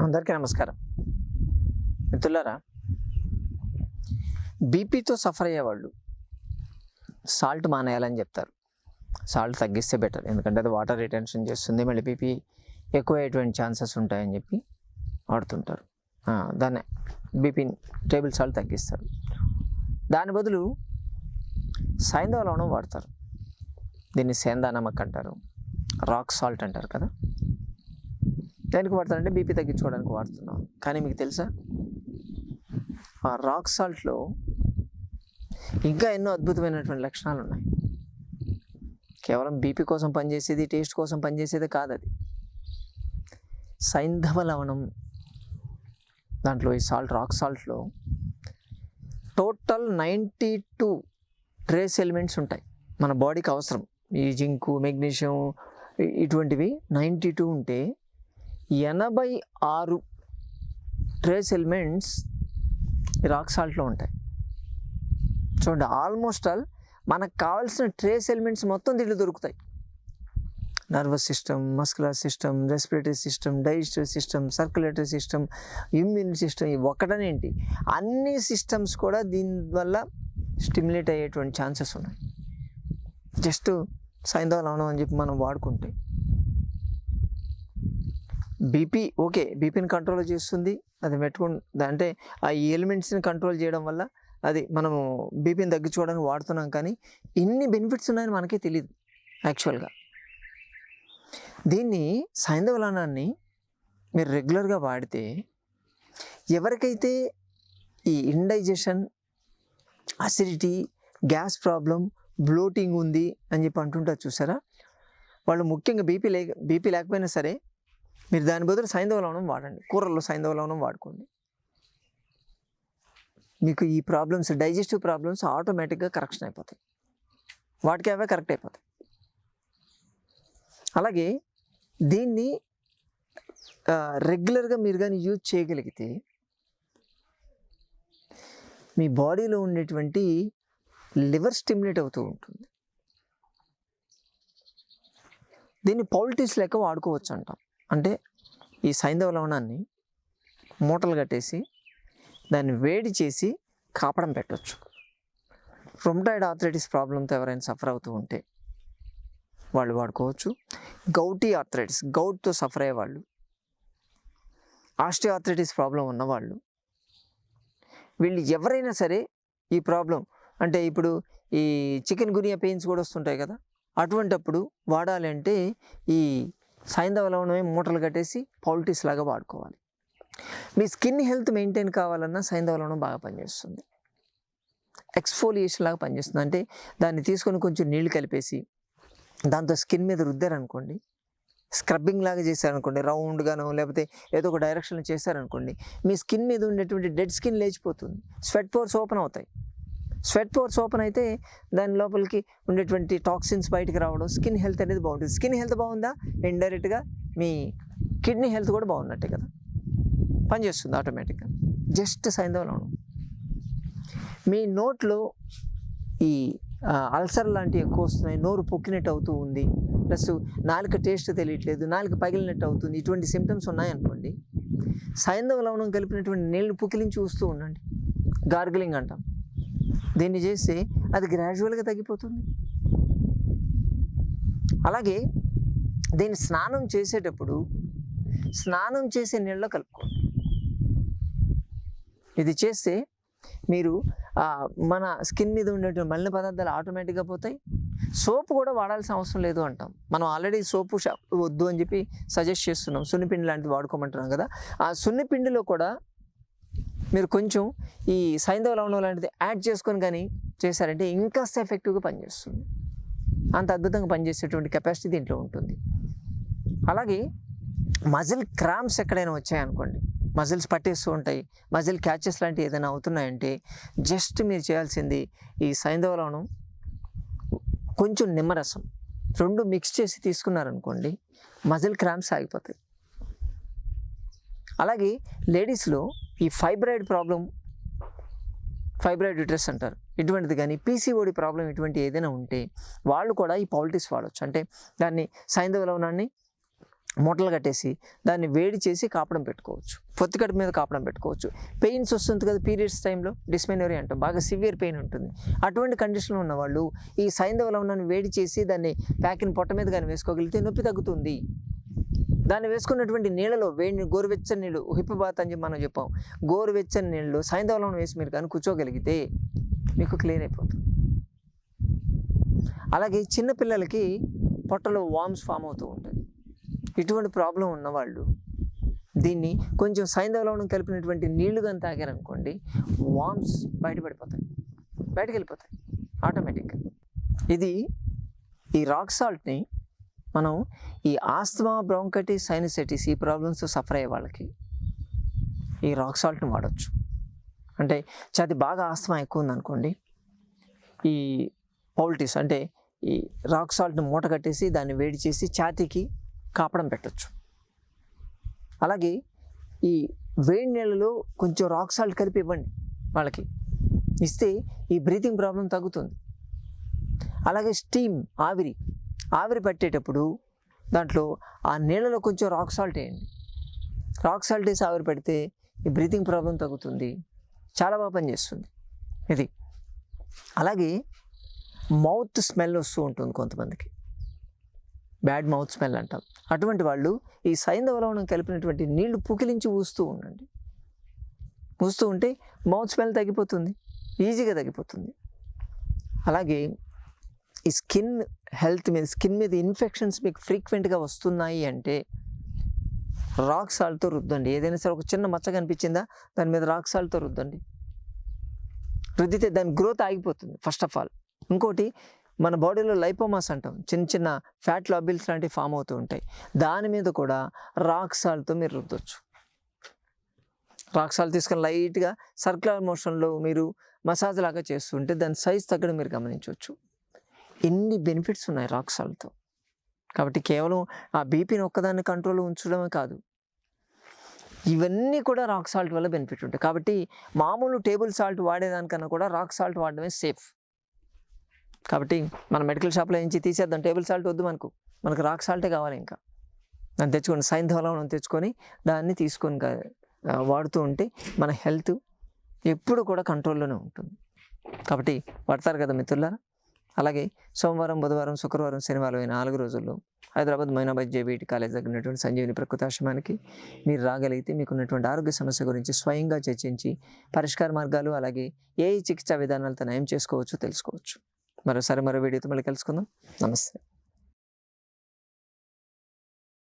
అందరికీ నమస్కారం. మిత్రులారా బీపీతో సఫర్ అయ్యేవాళ్ళు సాల్ట్ మానేయాలని చెప్తారు. సాల్ట్ తగ్గిస్తే బెటర్. ఎందుకంటే అది వాటర్ రిటెన్షన్ చేస్తుంది మళ్ళీ బీపీ ఎక్కువ అయ్యేటువంటి ఛాన్సెస్ ఉంటాయని చెప్పి వాడుతుంటారు. దాన్ని బీపీ టేబుల్ సాల్ట్ తగ్గిస్తారు. దాని బదులు సైంధవ లవణం వాడతారు. దీన్ని సేందా నమ్మక్ అంటారు. రాక్ సాల్ట్ అంటారు కదా. దేనికి వాడతారంటే బీపీ తగ్గించుకోవడానికి వాడుతున్నాం. కానీ మీకు తెలుసా? ఆ రాక్ సాల్ట్లో ఇంకా ఎన్నో అద్భుతమైనటువంటి లక్షణాలు ఉన్నాయి. కేవలం బీపీ కోసం పనిచేసేది టేస్ట్ కోసం పనిచేసేది కాదు అది సైంధవ లవణం దాంట్లో ఈ salt rock సాల్ట్లో total ninety two trace elements ఉంటాయి. మన బాడీకి అవసరం. ఈ జింకు మెగ్నీషియం ఇటువంటివి నైంటీ టూ ఉంటే ఎనభై ఆరు ట్రేస్ ఎలిమెంట్స్ రాక్ సాల్ట్లో ఉంటాయి. చూడండి ఆల్మోస్ట్ ఆల్ మనకు కావాల్సిన ట్రేస్ ఎలిమెంట్స్ మొత్తం దీంట్లో దొరుకుతాయి. Nervous system muscular system respiratory system digestive system circulatory system immune system ఇవి ఒకటనేంటి అన్ని సిస్టమ్స్ కూడా దీనివల్ల స్టిమ్యులేట్ అయ్యేటువంటి ఛాన్సెస్ ఉన్నాయి. జస్ట్ సైంధవ లవణం అని చెప్పి మనం వాడుకుంటే. బీపీ ఓకే బీపీని కంట్రోల్ చేస్తుంది. అది పెట్టుకుని అంటే ఆ ఎలిమెంట్స్ని కంట్రోల్ చేయడం వల్ల అది మనము బీపీని తగ్గించుకోవడానికి వాడుతున్నాం కానీ ఇన్ని బెనిఫిట్స్ ఉన్నాయని మనకే తెలియదు యాక్చువల్గా దీన్ని సైంధవలానాన్ని మీరు రెగ్యులర్గా వాడితే ఎవరికైతే ఈ indigestion acidity gas problem bloating ఉంది అని చెప్పి అంటుంటారు చూసారా? వాళ్ళు ముఖ్యంగా బీపీ లేక బీపీ లేకపోయినా సరే మీరు దాని బదులు సైంధవ లవణం వాడండి. కూరల్లో సైంధవ లవణం వాడుకోండి. మీకు ఈ ప్రాబ్లమ్స్ డైజెస్టివ్ ప్రాబ్లమ్స్ ఆటోమేటిక్గా కరెక్షన్ అయిపోతాయి. వాటికి అవే కరెక్ట్ అయిపోతాయి. అలాగే దీన్ని రెగ్యులర్గా మీరు కానీ యూజ్ చేయగలిగితే మీ బాడీలో ఉండేటువంటి లివర్ స్టిమ్యులేట్ అవుతూ ఉంటుంది. దీన్ని పౌల్టీస్ లెక్క వాడుకోవచ్చు అంటాం అంటే ఈ సైంధవ లవణాన్ని మూటలు కట్టేసి దాన్ని వేడి చేసి కాపడం పెట్టవచ్చు రొమ్టాయిడ్ ఆర్థరైటిస్ ప్రాబ్లంతో ఎవరైనా సఫర్ అవుతూ ఉంటే వాళ్ళు వాడుకోవచ్చు. గౌటీ ఆర్థరైటిస్ గౌట్తో సఫర్ అయ్యే వాళ్ళు ఆస్టియో ఆర్థరైటిస్ ప్రాబ్లం ఉన్నవాళ్ళు వీళ్ళు ఎవరైనా సరే ఈ ప్రాబ్లం అంటే ఇప్పుడు ఈ చికెన్ గునియా పెయిన్స్ కూడా వస్తుంటాయి కదా అటువంటప్పుడు వాడాలి అంటే ఈ సైంధవ లవణమే మూటలు కట్టేసి పౌల్టీస్ లాగా వాడుకోవాలి. మీ స్కిన్ హెల్త్ మెయింటైన్ కావాలన్నా సైంధవ లవణం బాగా పనిచేస్తుంది. ఎక్స్ఫోలియేషన్ లాగా పనిచేస్తుంది. అంటే దాన్ని తీసుకొని కొంచెం నీళ్ళు కలిపేసి దాంతో స్కిన్ మీద రుద్దారనుకోండి స్క్రబ్బింగ్ లాగా చేశారనుకోండి రౌండ్గానో లేకపోతే ఏదో ఒక డైరెక్షన్లో చేశారనుకోండి మీ స్కిన్ మీద ఉండేటువంటి డెడ్ స్కిన్ లేచిపోతుంది. స్వెట్ పోర్స్ ఓపెన్ అవుతాయి. స్వెట్ పోర్స్ ఓపెన్ అయితే దాని లోపలికి ఉండేటువంటి టాక్సిన్స్ బయటకు రావడం స్కిన్ హెల్త్ అనేది బాగుంటుంది. స్కిన్ హెల్త్ బాగుందా? ఇండైరెక్ట్గా మీ కిడ్నీ హెల్త్ కూడా బాగున్నట్టే కదా? పనిచేస్తుంది ఆటోమేటిక్గా. జస్ట్ సైంధవలో మీ నోట్లో ఈ అల్సర్ లాంటివి ఎక్కువ వస్తున్నాయి. నోరు పొక్కినట్టు అవుతూ ఉంది. ప్లస్ నాలుక టేస్ట్ తెలియట్లేదు నాలుక పగిలినట్టు అవుతుంది. ఇటువంటి సిమ్టమ్స్ ఉన్నాయనుకోండి సైంధవ లవణం కలిపినటువంటి నీళ్ళు పుకిలించి చూస్తూ ఉండండి. గార్గిలింగ్ అంటాం. దీన్ని చేస్తే అది గ్రాడ్యువల్గా తగ్గిపోతుంది. అలాగే దీన్ని స్నానం చేసేటప్పుడు స్నానం చేసే నీళ్ళలో కలుపుకోండి. ఇది చేస్తే మీరు మన స్కిన్ మీద ఉండేటువంటి మలిన పదార్థాలు ఆటోమేటిక్గా పోతాయి. సోప్ కూడా వాడాల్సిన అవసరం లేదు అంటాం. మనం ఆల్రెడీ సోపు షాప్ వద్దు అని చెప్పి సజెస్ట్ చేస్తున్నాం. సున్నిపిండి లాంటివి వాడుకోమంటున్నాం కదా. ఆ సున్నిపిండిలో కూడా మీరు కొంచెం ఈ సైంధవ లవణం లాంటిది యాడ్ చేసుకొని కానీ చేశారంటే ఇంకాస్త ఎఫెక్టివ్గా పనిచేస్తుంది. అంత అద్భుతంగా పనిచేసేటువంటి కెపాసిటీ దీంట్లో ఉంటుంది. అలాగే మజిల్ క్రామ్స్ ఎక్కడైనా వచ్చాయనుకోండి. మజిల్స్ పట్టేస్తూ ఉంటాయి. మజిల్ క్యాచెస్ లాంటివి ఏదైనా అవుతున్నాయంటే జస్ట్ మీరు చేయాల్సింది ఈ సైంధవ లవణం కొంచెం నిమ్మరసం రెండు మిక్స్ చేసి తీసుకున్నారనుకోండి మజిల్ క్రామ్స్ ఆగిపోతాయి. అలాగే లేడీస్లో ఈ ఫైబ్రాయిడ్ ప్రాబ్లం ఫైబ్రాయిడ్ యూట్రస్ అంటారు. ఇటువంటిది కానీ పీసీఓడి ప్రాబ్లం ఇటువంటి ఏదైనా ఉంటే వాళ్ళు కూడా ఈ పౌల్టీస్ వాడవచ్చు అంటే దాన్ని సైంధవ లవణాన్ని మూటలు కట్టేసి దాన్ని వేడి చేసి కాపడం పెట్టుకోవచ్చు. పొత్తికడుపు మీద కాపడం పెట్టుకోవచ్చు. పెయిన్స్ వస్తుంది కదా పీరియడ్స్ టైంలో డిస్మెనరీ అంటాం. బాగా సివియర్ పెయిన్ ఉంటుంది. అటువంటి కండిషన్లో ఉన్న వాళ్ళు ఈ సైంధవ లవణాన్ని వేడి చేసి దాన్ని ప్యాకిన్ పొట్ట మీద కానీ వేసుకోగలిగితే నొప్పి తగ్గుతుంది. దాన్ని వేసుకున్నటువంటి నీళ్ళలో వేడి గోరువెచ్చని నీళ్ళు హిప్పబాత్ అని చెప్పి మనం చెప్పాం. గోరువెచ్చని నీళ్ళు సాయంత్రం వేసి మీరు కానీ కూర్చోగలిగితే మీకు క్లియర్ అయిపోతుంది. అలాగే చిన్నపిల్లలకి పొట్టలో వామ్స్ ఫామ్ అవుతూ ఉంటుంది ఇటువంటి ప్రాబ్లం ఉన్నవాళ్ళు దీన్ని కొంచెం సైంధవలవణం కలిపినటువంటి నీళ్ళు కానీ తాగారనుకోండి వామ్స్ బయటపడిపోతాయి. బయటకు వెళ్ళిపోతాయి. ఆటోమేటిక్గా. ఇది ఈ రాక్ సాల్ట్ని మనం ఈ ఆస్తమా బ్రాంకైటిస్ సైనసైటిస్ ఈ ప్రాబ్లమ్స్ సఫర్ అయ్యే వాళ్ళకి ఈ రాక్ సాల్ట్ని వాడచ్చు. అంటే చది బాగా ఆస్తమా ఎక్కువ ఉందనుకోండి ఈ పౌల్టీస్ అంటే ఈ రాక్ సాల్ట్ని మూట కట్టేసి దాన్ని వేడి చేసి ఛాతీకి కాపడం పెట్టచ్చు. అలాగే ఈ వేడి నీళ్ళలో కొంచెం రాక్ సాల్ట్ కలిపి ఇవ్వండి వాళ్ళకి. ఇస్తే ఈ బ్రీతింగ్ ప్రాబ్లం తగ్గుతుంది. అలాగే స్టీమ్ ఆవిరి ఆవిరి పట్టేటప్పుడు దాంట్లో ఆ నీళ్ళలో కొంచెం రాక్ సాల్ట్ వేయండి. రాక్ సాల్ట్ వేసి ఆవిరి పెడితే ఈ బ్రీతింగ్ ప్రాబ్లం తగ్గుతుంది. చాలా బాగా పనిచేస్తుంది. ఇది. అలాగే మౌత్ స్మెల్ వస్తూ ఉంటుంది కొంతమందికి. బ్యాడ్ మౌత్ స్మెల్ అంటాం. అటువంటి వాళ్ళు ఈ సైంధవలవణం కలిపినటువంటి నీళ్ళు పుకిలించి ఊస్తూ ఉండండి. ఊస్తూ ఉంటే మౌత్ స్మెల్ తగ్గిపోతుంది. ఈజీగా తగ్గిపోతుంది. అలాగే ఈ స్కిన్ హెల్త్ మీద స్కిన్ మీద ఇన్ఫెక్షన్స్ మీకు ఫ్రీక్వెంట్గా వస్తున్నాయి అంటే రాక్ సాల్ట్తో రుద్దండి. ఏదైనా సరే ఒక చిన్న మచ్చ కనిపించిందా? దాని మీద రాక్ సాల్ట్తో రుద్దండి. రుద్దితే దాని గ్రోత్ ఆగిపోతుంది ఫస్ట్ ఆఫ్ ఆల్. ఇంకోటి మన బాడీలో లైపోమాస్ అంటాం. చిన్న చిన్న ఫ్యాట్ లాబిల్స్ లాంటివి ఫామ్ అవుతూ ఉంటాయి. దాని మీద కూడా రాక్ సాల్ట్తో మీరు రుద్దొచ్చు. రాక్ సాల్ట్ తీసుకొని లైట్గా సర్క్యులర్ మోషన్లో మీరు మసాజ్ లాగా చేస్తుంటే దాని సైజ్ తగ్గడం మీరు గమనించవచ్చు. ఎన్ని బెనిఫిట్స్ ఉన్నాయి రాక్ సాల్ట్తో? కాబట్టి కేవలం ఆ బీపీని ఒక్కదాన్ని కంట్రోల్ ఉంచడమే కాదు. ఇవన్నీ కూడా రాక్ సాల్ట్ వల్ల బెనిఫిట్ ఉంటాయి. కాబట్టి మామూలు టేబుల్ సాల్ట్ వాడేదానికన్నా కూడా రాక్ సాల్ట్ వాడడమే సేఫ్. కాబట్టి మన మెడికల్ షాప్లో నుంచి తీసేద్దాం. టేబుల్ సాల్ట్ వద్దు మనకు. మనకు రాక్ సాల్టే కావాలి ఇంకా. దాన్ని తెచ్చుకొని సైంధవలవనం తెచ్చుకొని దాన్ని తీసుకొని వాడుతూ ఉంటే మన హెల్త్ ఎప్పుడు కూడా కంట్రోల్లోనే ఉంటుంది. కాబట్టి పడతారు కదా మిత్రులారా? అలాగే సోమవారం బుధవారం శుక్రవారం శనివారం ఈ నాలుగు రోజుల్లో హైదరాబాద్ మైనాబాద్ జేబీటీ కాలేజ్ దగ్గర ఉన్నటువంటి సంజీవిని ప్రకృతాశ్రమానికి మీరు రాగలిగితే మీకున్నటువంటి ఆరోగ్య సమస్య గురించి స్వయంగా చర్చించి పరిష్కార మార్గాలు అలాగే ఏ చికిత్సా విధానాలతో నయం చేసుకోవచ్చో తెలుసుకోవచ్చు. మరోసారి మరో వీడియోతో మళ్ళీ కలుసుకుందాం. నమస్తే.